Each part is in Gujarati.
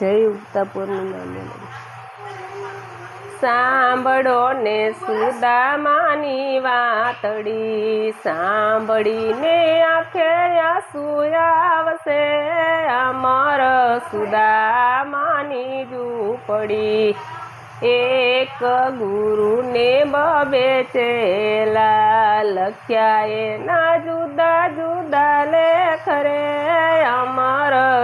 જય ઉગતા પૂર્ણિમા સાંભળો ને સુદામાની વાતડી, સાંભળીને આંખે આંસુ આવશે. અમર સુદામાની ઝૂંપડી, એક ગુરુને બબે ચેલા લખ્યા એના જુદા જુદા લેખ રે અમર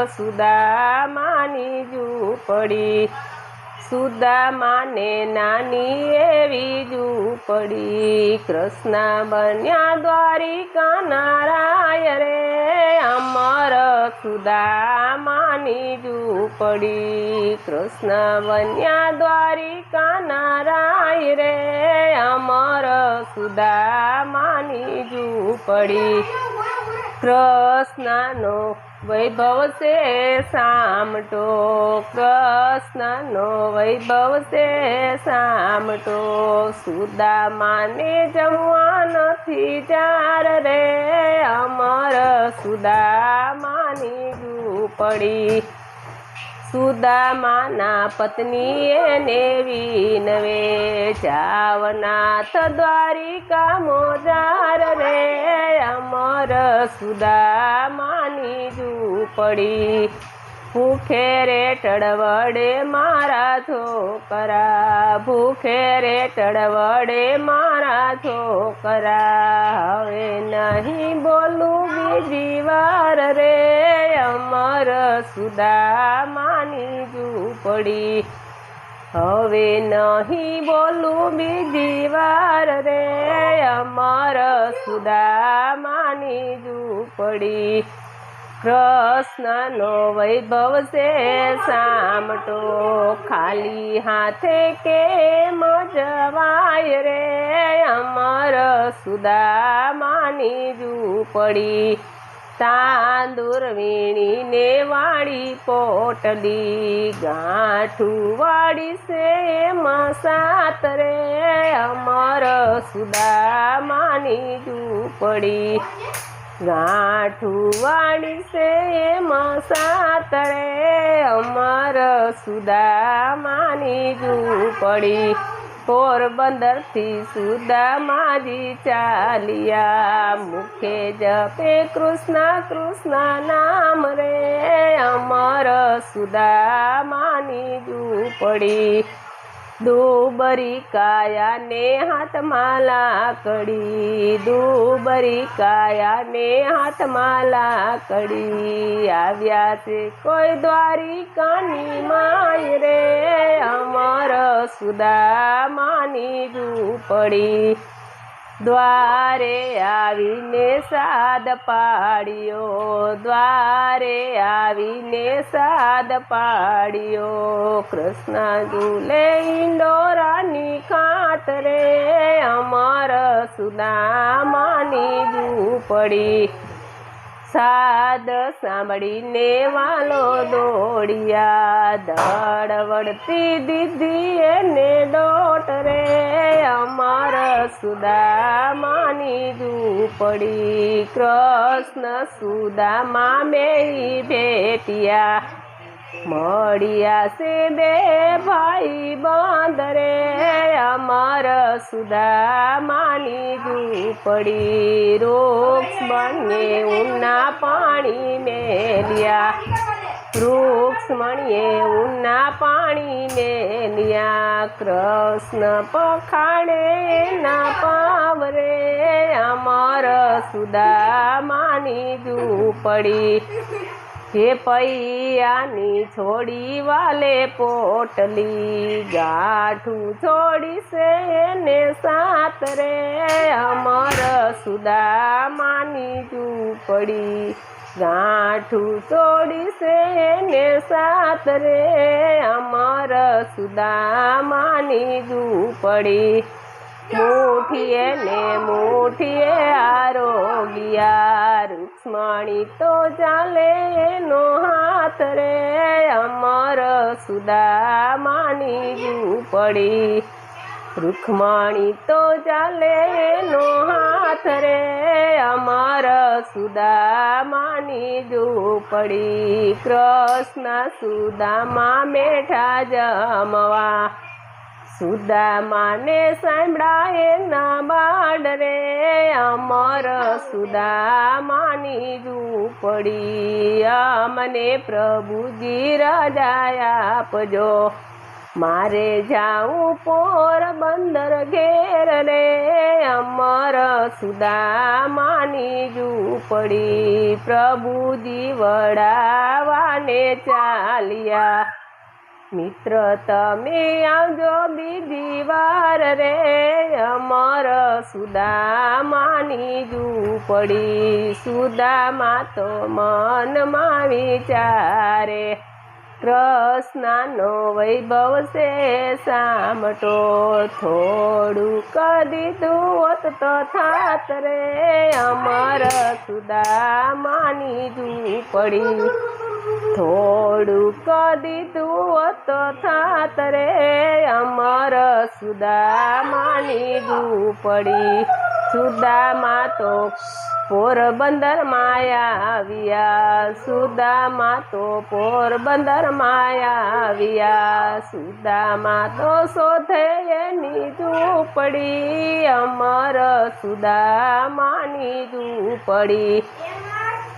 સુદામાની ઝૂંપડી સુદામાને નાની એવી ઝૂંપડી કૃષ્ણ બન્યા દ્વારિકા નારાય રે. અમર સુદામાની ઝૂંપડી કૃષ્ણ બન્યા દ્વારિકા નારાય રે. અમર સુદામાની ઝૂંપડી કૃષ્ણનો વૈભવ છે સામટો. કૃષ્ણનો વૈભવ છે સામટો. સુદામાને જમવા નથી ચાર રે. અમર સુદામાની ઝૂંપડી સુદામાના પત્ની નેવી નવે જાવનાથ દ્વારિકા મોજાર રે અમર સુદામાની ઝૂંપડી. ભૂખે રે ટળવડે મારા છોકરા, ભૂખે રે ટળવડે મારા છોકરા. હવે નહીં બોલું બીજી વાર રે અમર સુદામાની ઝૂંપડી હવે નહીં બોલું બીજી વાર રે, અમર સુદામાની ઝૂંપડી. કૃષ્ણનો વૈભવ છે સામટો, ખાલી હાથે કેમ જવાય રે, અમર સુદામાની ઝૂંપડી. તાંદુર વીણીને વાળી પોટલી ગાંઠું વાળી છે એમાં સાત રે. અમર સુદામાની ઝૂંપડી ગાંઠું વાળી છે એમાં સાત રે. અમર સુદામાની ઝૂંપડી પોરબંદરથી સુદામાજી ચાલિયા. મુખે જપે કૃષ્ણ કૃષ્ણ નામ રે. અમર સુદામાની ઝૂંપડી દુબરી કાયાને હાથમાં લાકડી દુબરી કાયાને હાથમાં લાકડી આવ્યા છે. કોઈ દ્વારિકાની માય રે, અમર સુદામાની ઝૂંપડી દ્વારે આવીને સાદ પાડ્યો. દ્વારે આવીને સાદ પાડ્યો. કૃષ્ણ ઝૂલે ઇન્ડોરાની ખાટ રે, અમર સુદામાની ઝૂંપડી સાદ સાંભળીને વાલો દોડિયા દડવડતી દીધી એને ડોટ રે. અમર સુદામાની ઝૂંપડી કૃષ્ણ સુદામા મેઈ ભેટિયા. મળ્યા છે બે ભાઈ બાંદરે અમર સુદામાની ઝૂંપડી રોક્ષ બને ઉના પાણી મેલ્યા. વૃક્ષ મણીએ ઉના પાણી મેલ્યા. કૃષ્ણ પખાણે ના પાવરે, અમર સુદામાની ઝૂંપડી હે પૈયાની છોડી વાલે પોટલી, ગાઠું છોડી ને સાત રે. અમર સુદામાની ઝૂંપડી, ગાંઠું છોડી ને સાત રે. અમર સુદામાની ઝૂંપડી મુઠીએ ને મુઠીએ આરોગ્યા રૂક્ષ્મણી તો ચાલે એનો હાથ રે. અમર સુદામાની પડી. રૂક્ષ્મણી તો ચાલે એનો હાથ રે. અમર સુદામાની પડી. કૃષ્ણ સુદામા મેઠા જમવા સુદામાને સાંભળાય ના બાડ રે, અમર સુદામાની ઝૂંપડી. અમને પ્રભુજી રજા આપજો. મારે જાઉં પોરબંદર ઘેર રે, અમર સુદામાની ઝૂંપડી. પ્રભુજી વડાવાને ચાલ્યા મિત્ર, તમે આવજો બીજી વાર રે. અમર સુદામાની પડી સુદામા તો મનમાં વિચારે. કૃષ્ણનો વૈભવ છે સામટો, થોડું કદી દૂત તો થાત રે. અમર સુદામાની ઝૂંપડી થોડું દીધું હોત તો થાત રે, અમર સુદામાની પડી સુદામા તો પોરબંદર માયા આવ્યા. સુદામા તો પોરબંદર માયા આવ્યા. સુદામા તો શોધે એની ઝૂંપડી. અમર સુદામાની ઝૂંપડી.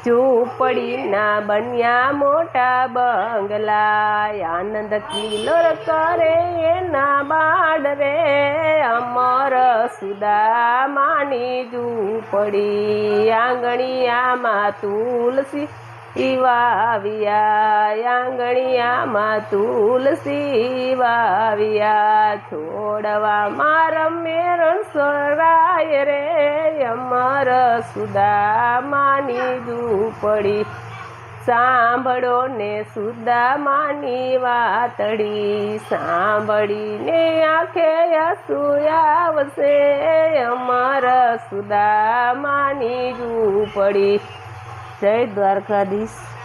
ઝૂંપડીના બન્યા મોટા બંગલા આનંદ કિલોર કરે એના બાડ રે. અમર સુદામાની ઝૂંપડી આંગણિયામાં તુલસી વાવ્યા આંગણિયામાં તુલસી વાવ્યા છોડવા મારા મેરણ સોરાય રે, અમર સુદામાની દુપડી. સાંભળો ને સુદામાની વાતડી, સાંભળીને આંખે આવશે, અમર સુદામાની ઝૂંપડી જય દ્વારકાધીશ.